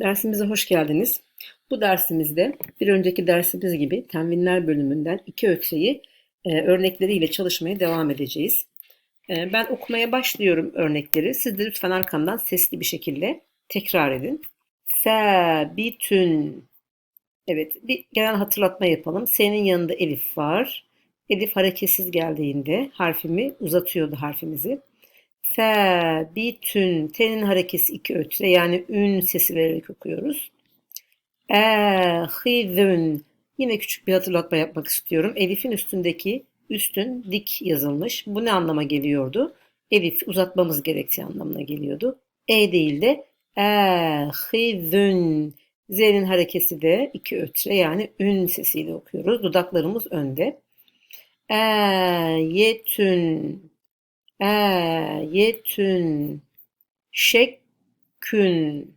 Dersimize hoş geldiniz. Bu dersimizde bir önceki dersimiz gibi tenvinler bölümünden iki ötreyi e, örnekleriyle çalışmaya devam edeceğiz. E, ben okumaya başlıyorum örnekleri. Siz de lütfen arkamdan sesli bir şekilde tekrar edin. Sabitün. Evet, bir genel hatırlatma yapalım. S'nin yanında elif var. Elif hareketsiz geldiğinde harfimi uzatıyordu harfimizi. Sabitün. T'nin harekesi iki ötre yani ün sesi vererek okuyoruz. Ehizün. Yine küçük bir hatırlatma yapmak istiyorum. Elif'in üstündeki üstün dik yazılmış. Bu ne anlama geliyordu? Elif uzatmamız gerektiği anlamına geliyordu. E değil de ehizün. Z'nin harekesi de iki ötre yani ün sesiyle okuyoruz. Dudaklarımız önde. Eyetün. Eyetün. Şekkün.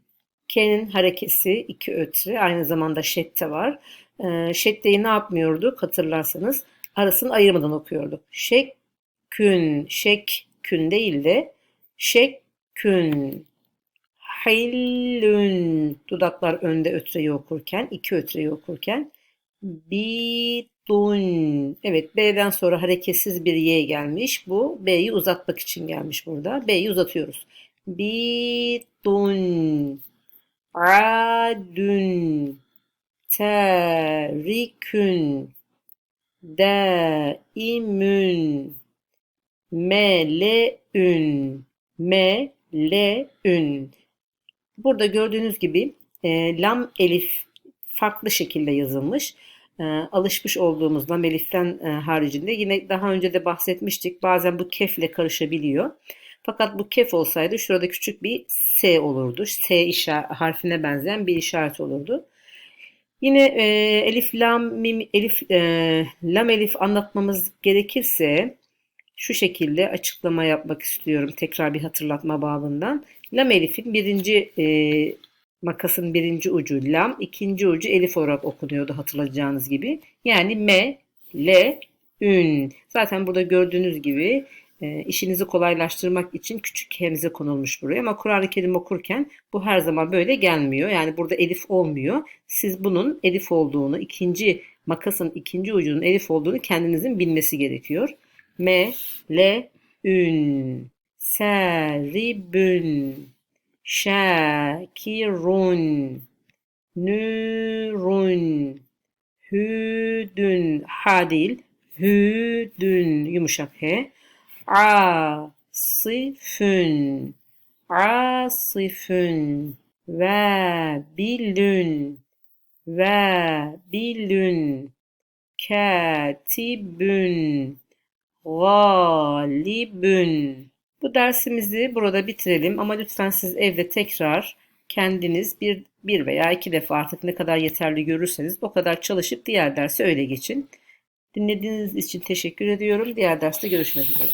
K'nin harekesi iki ötre. Aynı zamanda şedde var. Ee, şeddeyi ne yapmıyorduk hatırlarsanız? Arasını ayırmadan okuyorduk. Şekkün. Şekkün değil de şekkün. Hillün. Dudaklar önde ötreyi okurken, iki ötreyi okurken. Bitun. Evet B'den sonra hareketsiz bir Y gelmiş. Bu B'yi uzatmak için gelmiş burada. B'yi uzatıyoruz. Bitun. Adun. Terikün. Daimün. Meleün. Meleün. Burada gördüğünüz gibi e, lam elif farklı şekilde yazılmış. E, alışmış olduğumuzdan eliften e, haricinde yine daha önce de bahsetmiştik. Bazen bu kefle karışabiliyor. Fakat bu kef olsaydı şurada küçük bir S olurdu. S işaret, harfine benzeyen bir işaret olurdu. Yine e, elif lam mim elif e, lam elif anlatmamız gerekirse şu şekilde açıklama yapmak istiyorum. Tekrar bir hatırlatma babından. Lam elifin birinci e, makasın birinci ucu lam, ikinci ucu elif olarak okunuyordu hatırlayacağınız gibi. Yani me, le, ün. Zaten burada gördüğünüz gibi e, işinizi kolaylaştırmak için küçük hemze konulmuş buraya. Ama Kur'an-ı Kerim okurken bu her zaman böyle gelmiyor. Yani burada elif olmuyor. Siz bunun elif olduğunu, ikinci makasın ikinci ucunun elif olduğunu kendinizin bilmesi gerekiyor. Me, le, ün, seribün, şakirun, nürun, hüdün, ha değil, hüdün, yumuşak he, asifün, asifün, ve bilün, ve bilün, katibün, galibün. Bu dersimizi burada bitirelim ama lütfen siz evde tekrar kendiniz bir, bir veya iki defa artık ne kadar yeterli görürseniz o kadar çalışıp diğer derse öyle geçin. Dinlediğiniz için teşekkür ediyorum. Diğer derste görüşmek üzere.